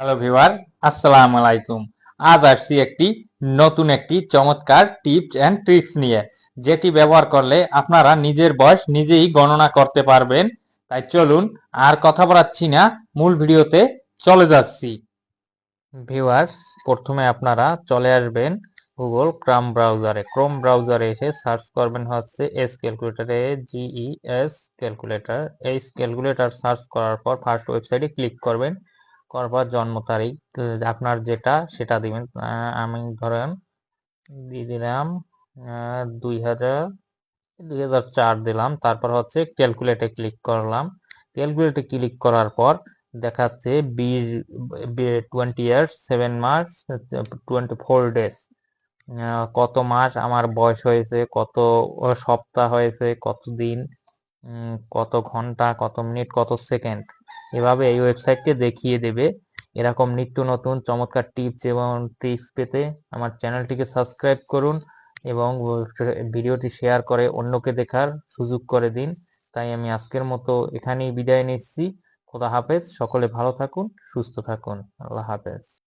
Hello viewer আসসালামু আলাইকুম আজ আসছি একটি নতুন একটি চমৎকার টিপস এন্ড ট্রিক্স নিয়ে, যেটি ব্যবহার করলে আপনারা নিজের বয়স নিজেই গণনা করতে পারবেন। তাই চলুন আর কথা বলাচ্ছি না, মূল ভিডিওতে চলে যাচ্ছি। ভিউয়ার্স প্রথমে আপনারা চলে আসবেন গুগল ক্রাম ব্রাউজারে ক্রোম ব্রাউজারে এসে সার্চ করবেন হচ্ছে এস ক্যালকুলেটারে জিই এস ক্যালকুলেটর এই ক্যালকুলেটর সার্চ করার পর ফার্স্ট ওয়েবসাইটে ক্লিক করবেন। করার পর জন্ম তারিখ আপনার যেটা সেটা দিবেন। আমি ধরেন দিয়ে দিলাম দুই হাজার দুই হাজার চার দিলাম, তারপর হচ্ছে ক্যালকুলেটে ক্লিক করলাম। ক্যালকুলেটে ক্লিক করার পর দেখাচ্ছে বিশ টোয়েন্টি ইয়ার্স সেভেন মাস টোয়েন্টি ফোর ডেজ কত মাস আমার বয়স হয়েছে, কত সপ্তাহ হয়েছে, কত দিন কত ঘণ্টা, কত মিনিট, কত সেকেন্ড। এভাবে এই ওয়েবসাইটকে দেখিয়ে দেবে। এরকম নিত্য নতুন চমৎকার টিপস এবং ট্রিক্স পেতে আমার চ্যানেলটিকে সাবস্ক্রাইব করুন এবং ভিডিওটি শেয়ার করে অন্যকে দেখার সুযোগ করে দিন। তাই আমি আজকের মতো এখানেই বিদায় নিচ্ছি। খোদা হাফেজ। সকলে ভালো থাকুন, সুস্থ থাকুন। আল্লাহ হাফেজ।